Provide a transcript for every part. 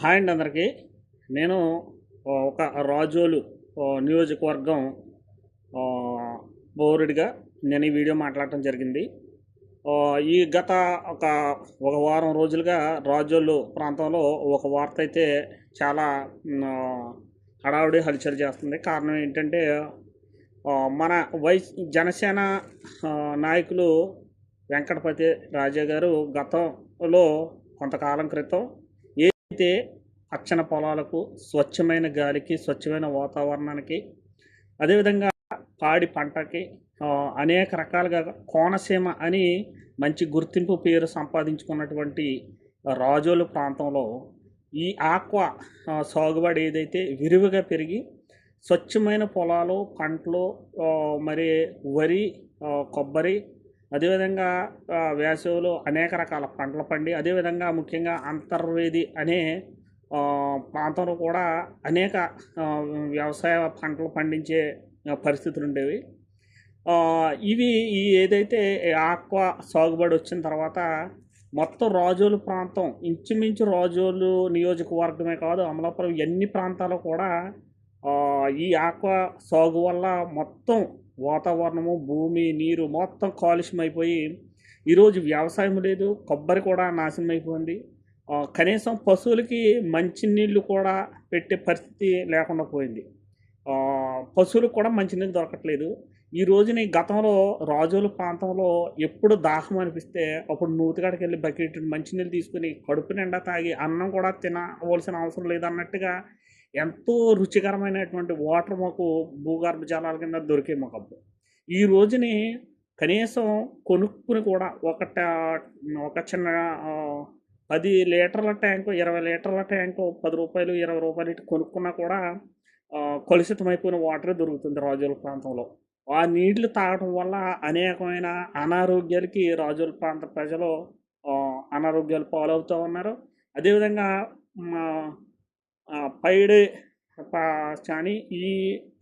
Hi అండి అందరికీ. నేను ఒక రాజోలు నియోజకవర్గం బోరుడిగా నేను ఈ వీడియో మాట్లాడటం జరిగింది. ఈ గత ఒక ఒక వారం రోజులుగా రాజోలు ప్రాంతంలో ఒక వార్త అయితే చాలా హడావుడి హల్చల్ చేస్తుంది. కారణం ఏంటంటే మన వై జనసేన నాయకులు వెంకటపతి రాజా గారు గతంలో కొంతకాలం క్రితం అయితే పచ్చని పొలాలకు స్వచ్ఛమైన గాలికి స్వచ్ఛమైన వాతావరణానికి అదేవిధంగా పాడి పంటకి అనేక రకాలుగా కోనసీమ అని మంచి గుర్తింపు పేరు సంపాదించుకున్నటువంటి రాజోలు ప్రాంతంలో ఈ ఆక్వా సాగుబడి ఏదైతే విరివిగా పెరిగి స్వచ్ఛమైన పొలాలు పంటలు మరి వరి కొబ్బరి అదేవిధంగా వేసవిలో అనేక రకాల పంటలు పండి అదేవిధంగా ముఖ్యంగా అంతర్వేది అనే ప్రాంతంలో కూడా అనేక వ్యవసాయ పంటలు పండించే పరిస్థితులు ఉండేవి. ఇవి ఈ ఏదైతే ఆక్వా సాగుబడి వచ్చిన తర్వాత మొత్తం రాజోలు ప్రాంతం ఇంచుమించు రాజోలు నియోజకవర్గమే కాదు అమలాపురం ఎన్ని ప్రాంతాలు కూడా ఈ ఆక్వా సాగు వల్ల మొత్తం వాతావరణము భూమి నీరు మొత్తం కాలుష్యం అయిపోయి ఈరోజు వ్యవసాయం లేదు కొబ్బరి కూడా నాశనం అయిపోయింది. కనీసం పశువులకి మంచినీళ్ళు కూడా పెట్టే పరిస్థితి లేకుండా పోయింది. పశువులకు కూడా మంచినీళ్ళు దొరకట్లేదు. ఈ రోజున గతంలో రాజుల ప్రాంతంలో ఎప్పుడు దాహం అనిపిస్తే అప్పుడు నూతికాడికి వెళ్ళి బకెట్ మంచినీళ్ళు తీసుకుని కడుపు నిండా తాగి అన్నం కూడా తినవలసిన అవసరం లేదన్నట్టుగా ఎంతో రుచికరమైనటువంటి వాటర్ మాకు భూగర్భ జలాల కింద దొరికే మాకు ఈ రోజుని కనీసం కొనుక్కుని కూడా ఒక టా- ఒక చిన్న పది లీటర్ల ట్యాంకు ఇరవై లీటర్ల ట్యాంకు పది రూపాయలు ఇరవై రూపాయలు ఇటు కొనుక్కున్నా కూడా కలుషితమైపోయిన వాటర్ దొరుకుతుంది రాజోల ప్రాంతంలో. ఆ నీళ్ళు తాగడం వల్ల అనేకమైన అనారోగ్యాలకి రాజోల ప్రాంత ప్రజలు అనారోగ్యాలు పాలవుతూ ఉన్నారు. అదేవిధంగా మా పైడి కానీ ఈ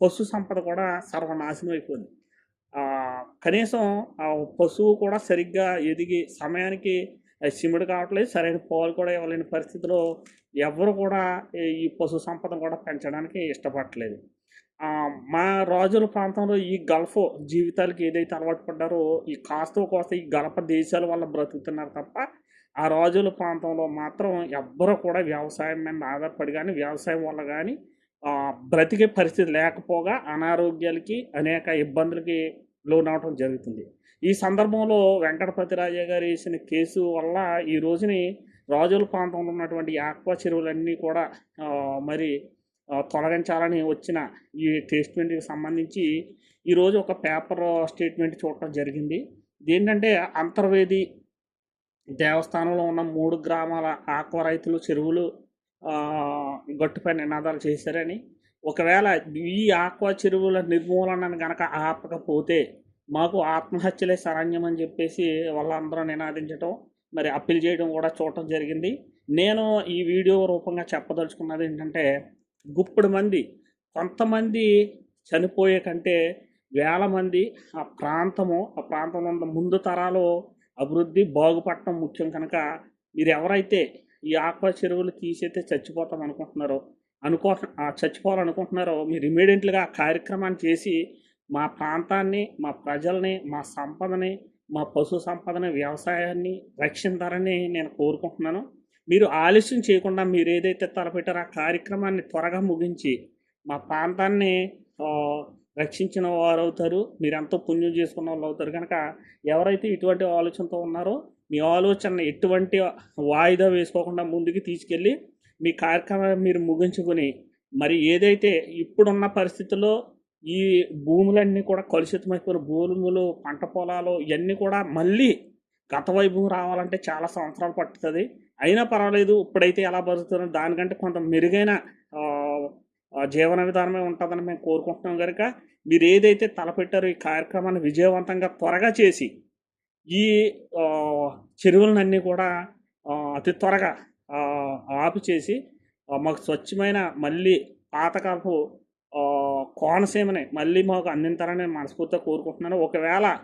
పశు సంపద కూడా సర్వనాశనం అయిపోయింది. కనీసం ఆ పశువు కూడా సరిగ్గా ఎదిగి సమయానికి అది సిముడు కావట్లేదు సరైన పాలు కూడా ఇవ్వలేని పరిస్థితిలో ఎవరు కూడా ఈ- పశు సంపద కూడా పెంచడానికి ఇష్టపడట్లేదు. మా రాజుల ప్రాంతంలో ఈ గల్ఫ్ జీవితాలకి ఏదైతే అలవాటు పడ్డారో ఈ కాస్త కోస్త ఈ గల్ఫ్ దేశాల వల్ల బ్రతుకుతున్నారు తప్ప ఆ రాజుల ప్రాంతంలో మాత్రం ఎవ్వరూ కూడా వ్యవసాయం మీద ఆధారపడి కానీ వ్యవసాయం వల్ల కానీ బ్రతికే పరిస్థితి లేకపోగా అనారోగ్యాలకి అనేక ఇబ్బందులకి లోనవటం జరుగుతుంది. ఈ సందర్భంలో వెంకటపతి రాజా గారు వేసిన కేసు వల్ల ఈ రోజుని రాజుల ప్రాంతంలో ఉన్నటువంటి ఆక్వా చెరువులన్నీ కూడా మరి తొలగించాలని వచ్చిన ఈ స్టేట్మెంట్కి సంబంధించి ఈరోజు ఒక పేపర్ స్టేట్మెంట్ చూడటం జరిగింది. ఏంటంటే అంతర్వేది దేవస్థానంలో ఉన్న మూడు గ్రామాల ఆక్వా రైతులు చెరువులు గట్టుపై నినాదాలు చేశారని. ఒకవేళ ఈ ఆక్వా చెరువుల నిర్మూలనను గనక ఆపకపోతే మాకు ఆత్మహత్యలే సరణ్యం అని చెప్పేసి వాళ్ళందరూ నినాదించడం మరి అప్పీల్ చేయడం కూడా చూడటం జరిగింది. నేను ఈ వీడియో రూపంగా చెప్పదలుచుకున్నది ఏంటంటే గుప్పుడు మంది కొంతమంది చనిపోయే కంటే వేల మంది ఆ ప్రాంతము ఆ ప్రాంతంలో ఉన్న ముందు తరాలు అభివృద్ధి బాగుపడటం ముఖ్యం కనుక మీరు ఎవరైతే ఈ ఆక్వా చెరువులు తీసైతే చచ్చిపోతాం అనుకుంటున్నారో అనుకో చచ్చిపోవాలనుకుంటున్నారో మీరు ఇమీడియట్గా ఆ కార్యక్రమాన్ని చేసి మా ప్రాంతాన్ని మా ప్రజల్ని మా సంపదని మా పశు సంపదని వ్యవసాయాన్ని రక్షించాలని నేను కోరుకుంటున్నాను. మీరు ఆలస్యం చేయకుండా మీరు ఏదైతే తలపెట్టారో ఆ కార్యక్రమాన్ని త్వరగా ముగించి మా ప్రాంతాన్ని రక్షించిన వారు అవుతారు మీరు ఎంతో పుణ్యం చేసుకున్న వాళ్ళు అవుతారు కనుక ఎవరైతే ఇటువంటి ఆలోచనతో ఉన్నారో మీ ఆలోచన ఎటువంటి వాయిదా వేసుకోకుండా ముందుకు తీసుకెళ్ళి మీ కార్యక్రమాన్ని మీరు ముగించుకొని మరి ఏదైతే ఇప్పుడున్న పరిస్థితుల్లో ఈ భూములన్నీ కూడా కలుషితమైపోయిన భూములు పంట పొలాలు ఇవన్నీ కూడా మళ్ళీ గత వైభవం రావాలంటే చాలా సంవత్సరాలు పట్టుతుంది. అయినా పర్వాలేదు ఇప్పుడైతే ఎలా బతుకుతుందో దానికంటే కొంత మెరుగైన జీవన విధానమే ఉంటుందని మేము కోరుకుంటున్నాం కనుక మీరు ఏదైతే తలపెట్టారో ఈ కార్యక్రమాన్ని విజయవంతంగా త్వరగా చేసి ఈ చెరువులన్నీ కూడా అతి త్వరగా ఆపిచేసి ఆపు చేసి మాకు స్వచ్ఛమైన మళ్ళీ పాతకాలపు కోనసీమని మళ్ళీ మాకు అందించాలని మనస్ఫూర్తిగా కోరుకుంటున్నాను. ఒకవేళ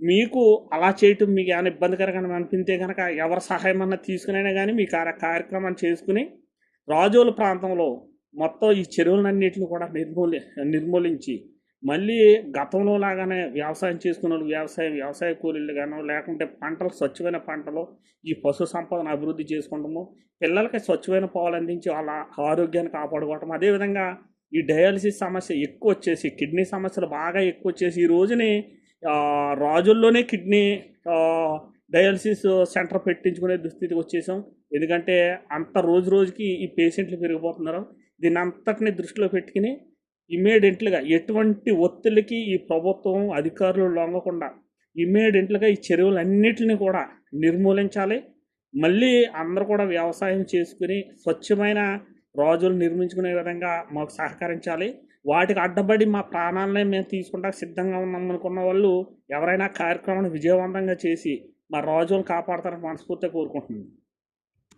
మీకు అలా చేయటం మీకు ఏమైనా ఇబ్బందికరంగా అనిపితే కనుక ఎవరి సహాయం అన్నా తీసుకునైనా కానీ మీ కార్య కార్యక్రమాన్ని చేసుకుని రాజోలు ప్రాంతంలో మొత్తం ఈ చెరువులన్నిటిని కూడా నిర్మూలి నిర్మూలించి మళ్ళీ గతంలో లాగానే వ్యవసాయం చేసుకున్న వాళ్ళు వ్యవసాయం వ్యవసాయ కూలీలు గాను లేకుంటే పంటలు స్వచ్ఛమైన పంటలు ఈ పశు సంపదను అభివృద్ధి చేసుకుంటాము పిల్లలకి స్వచ్ఛమైన పాలు అందించి వాళ్ళ ఆరోగ్యాన్ని కాపాడుకోవటం. అదేవిధంగా ఈ డయాలసిస్ సమస్య ఎక్కువ వచ్చేసి కిడ్నీ సమస్యలు బాగా ఎక్కువ వచ్చేసి ఈ రోజుని రాజుల్లోనే కిడ్నీ డయాలసిస్ సెంటర్ పెట్టించుకునే దుస్థితికి వచ్చేసాం. ఎందుకంటే అంత రోజు రోజుకి ఈ పేషెంట్లు పెరిగిపోతున్నారు. దీని అంతటిని దృష్టిలో పెట్టుకుని ఇమ్మీడియట్లుగా ఎటువంటి ఒత్తిడికి ఈ ప్రభుత్వం అధికారులు లొంగకుండా ఇమ్మీడియట్లుగా ఈ చెరువులన్నిటిని కూడా నిర్మూలించాలి. మళ్ళీ అందరూ కూడా వ్యవసాయం చేసుకుని స్వచ్ఛమైన రాజులు నిర్మించుకునే విధంగా మాకు సహకరించాలి. వాటికి అడ్డబడి మా ప్రాణాలనే మేము తీసుకుంటా సిద్ధంగా ఉన్నాం అనుకున్న వాళ్ళు ఎవరైనా కార్యక్రమాన్ని విజయవంతంగా చేసి మా రాజులను కాపాడతారని మనస్ఫూర్తిగా కోరుకుంటున్నాను.